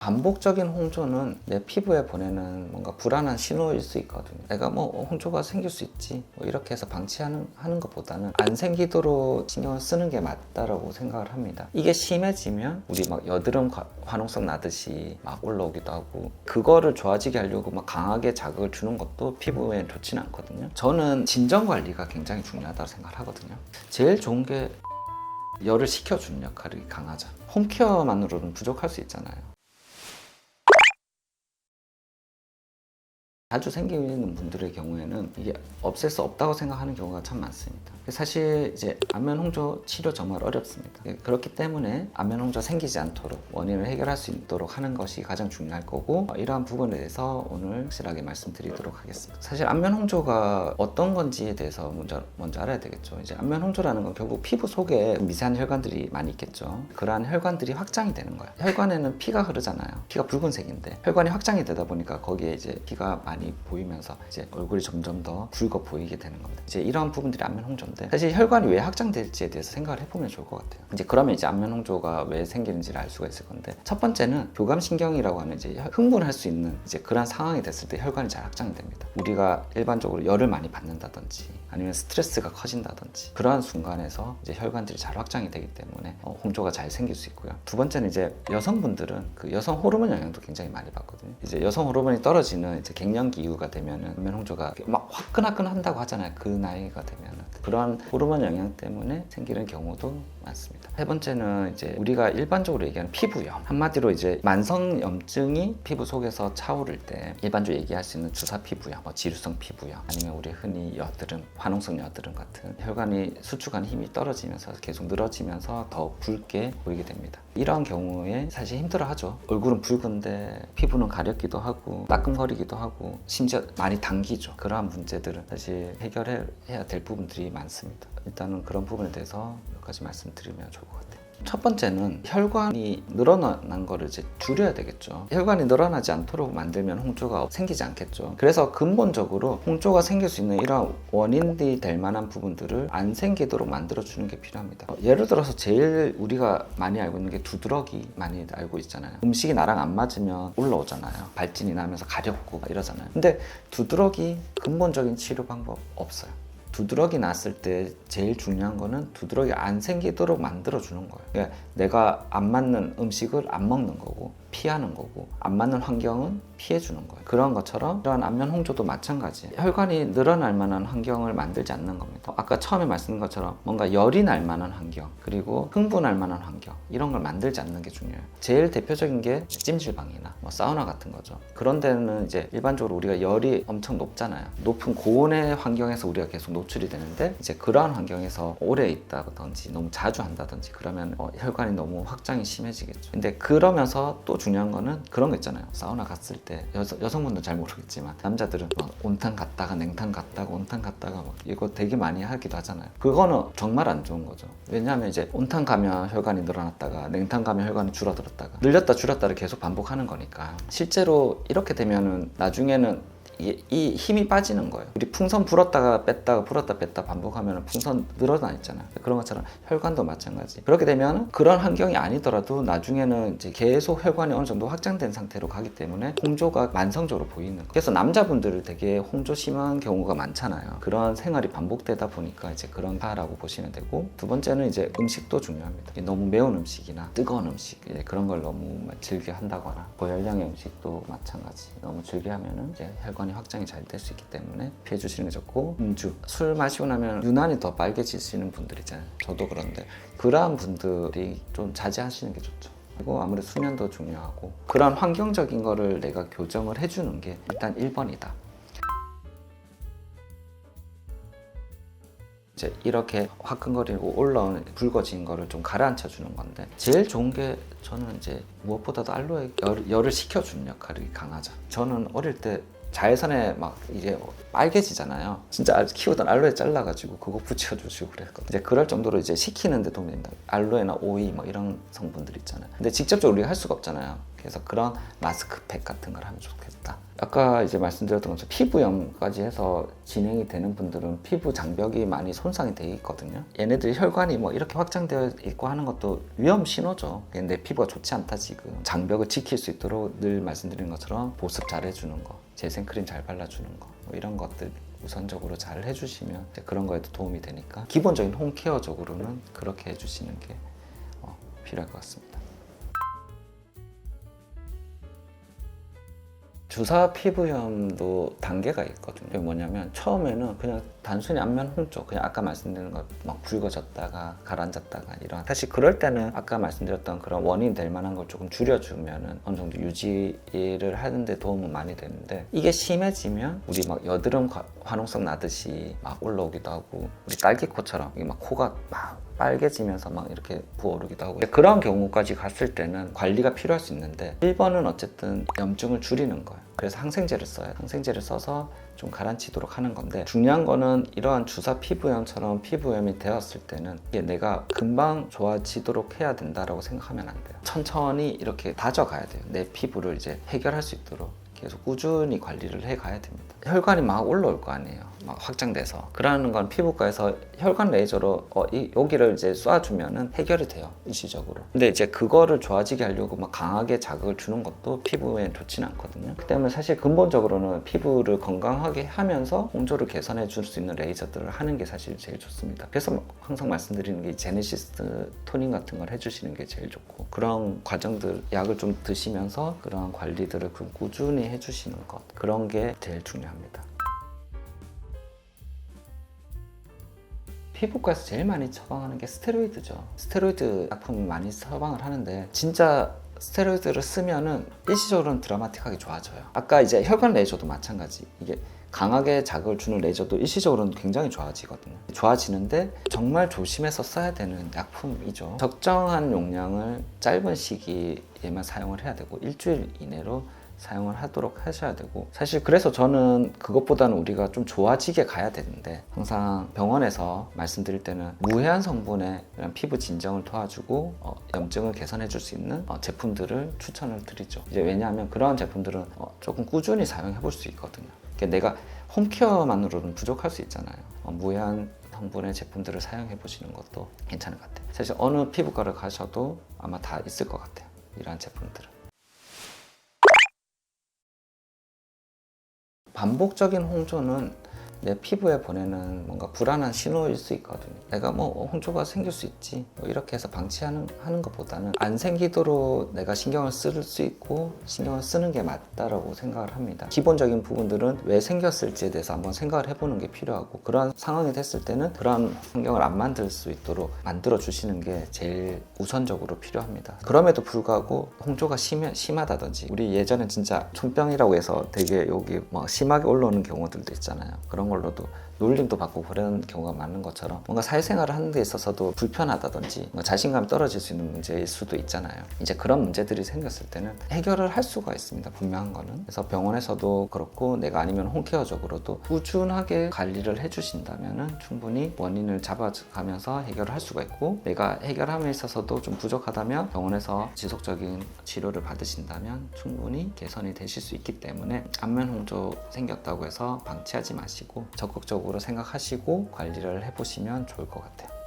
반복적인 홍조는 내 피부에 보내는 뭔가 불안한 신호일 수 있거든요. 내가 뭐 홍조가 생길 수 있지 뭐 이렇게 해서 방치하는 하는 것보다는 안 생기도록 신경을 쓰는 게 맞다라고 생각을 합니다. 이게 심해지면 우리 막 여드름 과- 화농성 나듯이 막 올라오기도 하고 그거를 좋아지게 하려고 막 강하게 자극을 주는 것도 피부에 좋지는 않거든요. 저는 진정 관리가 굉장히 중요하다고 생각하거든요. 제일 좋은 게 열을 식혀주는 역할이 강하죠. 홈케어만으로는 부족할 수 있잖아요. 자주 생기는 분들의 경우에는 이게 없앨 수 없다고 생각하는 경우가 참 많습니다. 사실 이제 안면 홍조 치료 정말 어렵습니다. 예, 그렇기 때문에 안면 홍조 생기지 않도록 원인을 해결할 수 있도록 하는 것이 가장 중요할 거고 어, 이러한 부분에 대해서 오늘 확실하게 말씀드리도록 하겠습니다. 사실 안면 홍조가 어떤 건지에 대해서 먼저 먼저 알아야 되겠죠. 이제 안면 홍조라는 건 결국 피부 속에 미세한 혈관들이 많이 있겠죠. 그러한 혈관들이 확장이 되는 거예요. 혈관에는 피가 흐르잖아요. 피가 붉은색인데 혈관이 확장이 되다 보니까 거기에 이제 피가 많이 보이면서 이제 얼굴이 점점 더 붉어 보이게 되는 겁니다. 이제 이러한 부분들이 안면 홍조인데 사실 혈관이 왜 확장될지에 대해서 생각을 해보면 좋을 것 같아요. 이제 그러면 이제 안면 홍조가 왜 생기는지를 알 수가 있을 건데 첫 번째는 교감신경이라고 하는 이제 흥분할 수 있는 이제 그런 상황이 됐을 때 혈관이 잘 확장이 됩니다. 우리가 일반적으로 열을 많이 받는다든지 아니면 스트레스가 커진다든지 그러한 순간에서 이제 혈관들이 잘 확장이 되기 때문에 어, 홍조가 잘 생길 수 있고요. 두 번째는 이제 여성분들은 그 여성 호르몬 영향도 굉장히 많이 받거든요. 이제 여성 호르몬이 떨어지는 이제 갱년 기 이후가 되면은 안면 홍조가 막 화끈화끈한다고 하잖아요. 그 나이가 되면은 그러한 호르몬 영향 때문에 생기는 경우도 많습니다. 세 번째는 이제 우리가 일반적으로 얘기하는 피부염 한마디로 이제 만성 염증이 피부 속에서 차오를 때 일반적으로 얘기할 수 있는 주사 피부염, 뭐 지루성 피부염 아니면 우리 흔히 여드름, 화농성 여드름 같은 혈관이 수축하는 힘이 떨어지면서 계속 늘어지면서 더 붉게 보이게 됩니다. 이러한 경우에 사실 힘들어하죠. 얼굴은 붉은데 피부는 가렵기도 하고 따끔거리기도 하고 심지어 많이 당기죠. 그러한 문제들은 사실 해결해야 될 부분들이 많습니다. 일단은 그런 부분에 대해서 몇 가지 말씀드리면 좋을 것 같아요. 첫 번째는 혈관이 늘어난 거를 이제 줄여야 되겠죠. 혈관이 늘어나지 않도록 만들면 홍조가 생기지 않겠죠. 그래서 근본적으로 홍조가 생길 수 있는 이러한 원인이 될 만한 부분들을 안 생기도록 만들어 주는 게 필요합니다. 어, 예를 들어서 제일 우리가 많이 알고 있는 게 두드러기 많이 알고 있잖아요. 음식이 나랑 안 맞으면 올라오잖아요. 발진이 나면서 가렵고 이러잖아요. 근데 두드러기 근본적인 치료 방법 없어요. 두드러기 났을 때 제일 중요한 거는 두드러기 안 생기도록 만들어 주는 거예요. 그러니까 내가 안 맞는 음식을 안 먹는 거고 피하는 거고 안 맞는 환경은 피해 주는 거예요. 그런 것처럼 이러한 안면 홍조도 마찬가지예요. 혈관이 늘어날 만한 환경을 만들지 않는 겁니다. 아까 처음에 말씀드린 것처럼 뭔가 열이 날 만한 환경 그리고 흥분할 만한 환경 이런 걸 만들지 않는 게 중요해요. 제일 대표적인 게 찜질방이나 뭐 사우나 같은 거죠. 그런 데는 이제 일반적으로 우리가 열이 엄청 높잖아요. 높은 고온의 환경에서 우리가 계속 노출이 되는데 이제 그러한 환경에서 오래 있다든지 너무 자주 한다든지 그러면 어, 혈관이 너무 확장이 심해지겠죠. 근데 그러면서 또 중요한 거는 그런 거 있잖아요. 사우나 갔을 때 여성, 여성분들은 잘 모르겠지만 남자들은 막 온탕 갔다가 냉탕 갔다가 온탕 갔다가 막 이거 되게 많이 하기도 하잖아요. 그거는 정말 안 좋은 거죠. 왜냐하면 이제 온탕 가면 혈관이 늘어났다가 냉탕 가면 혈관이 줄어들었다가 늘렸다 줄였다를 계속 반복하는 거니까 실제로 이렇게 되면은 나중에는 이, 이 힘이 빠지는 거예요. 우리 풍선 불었다가 뺐다가 불었다 뺐다 반복하면 풍선 늘어나 있잖아요. 그런 것처럼 혈관도 마찬가지. 그렇게 되면 그런 환경이 아니더라도 나중에는 이제 계속 혈관이 어느 정도 확장된 상태로 가기 때문에 홍조가 만성적으로 보이는 거예요. 그래서 남자분들 되게 홍조 심한 경우가 많잖아요. 그런 생활이 반복되다 보니까 이제 그런 파라고 보시면 되고 두 번째는 이제 음식도 중요합니다. 너무 매운 음식이나 뜨거운 음식 예, 그런 걸 너무 즐겨 한다거나 고열량의 음식도 마찬가지. 너무 즐겨 하면은 이제 혈관이 확장이 잘 될 수 있기 때문에 피해 주시는 게 좋고 음주 술 마시고 나면 유난히 더 빨개지시는 분들 있잖아요. 저도 그런데 그러한 분들이 좀 자제하시는 게 좋죠. 그리고 아무래도 수면도 중요하고 그런 환경적인 거를 내가 교정을 해주는 게 일단 1번이다. 이제 이렇게 화끈거리고 올라오는 붉어진 거를 좀 가라앉혀 주는 건데 제일 좋은 게 저는 이제 무엇보다도 알로에 열, 열을 식혀주는 역할이 강하죠. 저는 어릴 때 자외선에 막 이제 빨개지잖아요. 진짜 알- 키우던 알로에 잘라가지고 그거 붙여주시고 그랬거든요. 이제 그럴 정도로 이제 식히는데 도움이 된다. 알로에나 오이 뭐 이런 성분들 있잖아요. 근데 직접적으로 우리가 할 수가 없잖아요. 그래서 그런 마스크팩 같은 걸 하면 좋겠다. 아까 이제 말씀드렸던 것처럼 피부염까지 해서 진행이 되는 분들은 피부 장벽이 많이 손상이 돼 있거든요. 얘네들이 혈관이 뭐 이렇게 확장되어 있고 하는 것도 위험 신호죠. 내 피부가 좋지 않다 지금. 장벽을 지킬 수 있도록 늘 말씀드리는 것처럼 보습 잘 해주는 거, 재생크림 잘 발라주는 거, 뭐 이런 것들 우선적으로 잘 해주시면 그런 거에도 도움이 되니까 기본적인 홈 케어 적으로는 그렇게 해주시는 게 어, 필요할 것 같습니다. 주사 피부염도 단계가 있거든요. 뭐냐면 처음에는 그냥 단순히 안면 홍조, 그냥 아까 말씀드린 것막 붉어졌다가 가라앉았다가 이런 사실 그럴 때는 아까 말씀드렸던 그런 원인 될 만한 걸 조금 줄여주면은 어느 정도 유지를 하는데 도움은 많이 되는데 이게 심해지면 우리 막 여드름 과- 화농성 나듯이 막 올라오기도 하고 우리 딸기코처럼 이게 막 코가 막 빨개지면서 막 이렇게 부어오르기도 하고. 그런 경우까지 갔을 때는 관리가 필요할 수 있는데 1번은 어쨌든 염증을 줄이는 거예요. 그래서 항생제를 써요. 항생제를 써서 좀 가라앉히도록 하는 건데 중요한 거는 이러한 주사 피부염처럼 피부염이 되었을 때는 이게 내가 금방 좋아지도록 해야 된다라고 생각하면 안 돼요. 천천히 이렇게 다져가야 돼요. 내 피부를 이제 해결할 수 있도록 계속 꾸준히 관리를 해 가야 됩니다. 혈관이 막 올라올 거 아니에요. 막 확장돼서. 그러는 건 피부과에서 혈관 레이저로 어, 이, 여기를 이제 쏴주면은 해결이 돼요. 일시적으로. 근데 이제 그거를 좋아지게 하려고 막 강하게 자극을 주는 것도 피부에 좋지는 않거든요. 그 때문에 사실 근본적으로는 피부를 건강하게 하면서 홍조를 개선해 줄 수 있는 레이저들을 하는 게 사실 제일 좋습니다. 그래서 막 항상 말씀드리는 게 제네시스 토닝 같은 걸 해주시는 게 제일 좋고 그런 과정들 약을 좀 드시면서 그런 관리들을 그 꾸준히 해주시는 것 그런 게 제일 중요합니다. 피부과에서 제일 많이 처방하는 게 스테로이드죠. 스테로이드 약품을 많이 처방을 하는데 진짜 스테로이드를 쓰면은 일시적으로는 드라마틱하게 좋아져요. 아까 이제 혈관 레이저도 마찬가지. 이게 강하게 자극을 주는 레이저도 일시적으로는 굉장히 좋아지거든요. 좋아지는데 정말 조심해서 써야 되는 약품이죠. 적정한 용량을 짧은 시기에만 사용을 해야 되고 일주일 이내로 사용을 하도록 하셔야 되고 사실 그래서 저는 그것보다는 우리가 좀 좋아지게 가야 되는데 항상 병원에서 말씀드릴 때는 무해한 성분의 피부 진정을 도와주고 어, 염증을 개선해 줄 수 있는 어, 제품들을 추천을 드리죠. 이제 왜냐하면 그런 제품들은 어, 조금 꾸준히 사용해 볼 수 있거든요. 그러니까 내가 홈케어만으로는 부족할 수 있잖아요. 어, 무해한 성분의 제품들을 사용해 보시는 것도 괜찮을 것 같아요. 사실 어느 피부과를 가셔도 아마 다 있을 것 같아요. 이러한 제품들은 반복적인 홍조는 내 피부에 보내는 뭔가 불안한 신호일 수 있거든요. 내가 뭐 홍조가 생길 수 있지 뭐 이렇게 해서 방치하는 하는 것보다는 안 생기도록 내가 신경을 쓸 수 있고 신경을 쓰는 게 맞다라고 생각을 합니다. 기본적인 부분들은 왜 생겼을지에 대해서 한번 생각을 해보는 게 필요하고 그런 상황이 됐을 때는 그런 환경을 안 만들 수 있도록 만들어 주시는 게 제일 우선적으로 필요합니다. 그럼에도 불구하고 홍조가 심해, 심하다든지 우리 예전에 진짜 촌병이라고 해서 되게 여기 뭐 심하게 올라오는 경우들도 있잖아요. 그런 걸로도 놀림도 받고 그런 경우가 많은 것처럼 뭔가 사회생활을 하는 데 있어서도 불편하다든지 뭐 자신감이 떨어질 수 있는 문제일 수도 있잖아요. 이제 그런 문제들이 생겼을 때는 해결을 할 수가 있습니다. 분명한 거는. 그래서 병원에서도 그렇고 내가 아니면 홈케어적으로도 꾸준하게 관리를 해주신다면 충분히 원인을 잡아가면서 해결을 할 수가 있고 내가 해결함에 있어서도 좀 부족하다면 병원에서 지속적인 치료를 받으신다면 충분히 개선이 되실 수 있기 때문에 안면 홍조 생겼다고 해서 방치하지 마시고 적극적으로 생각하시고 관리를 해보시면 좋을 것 같아요.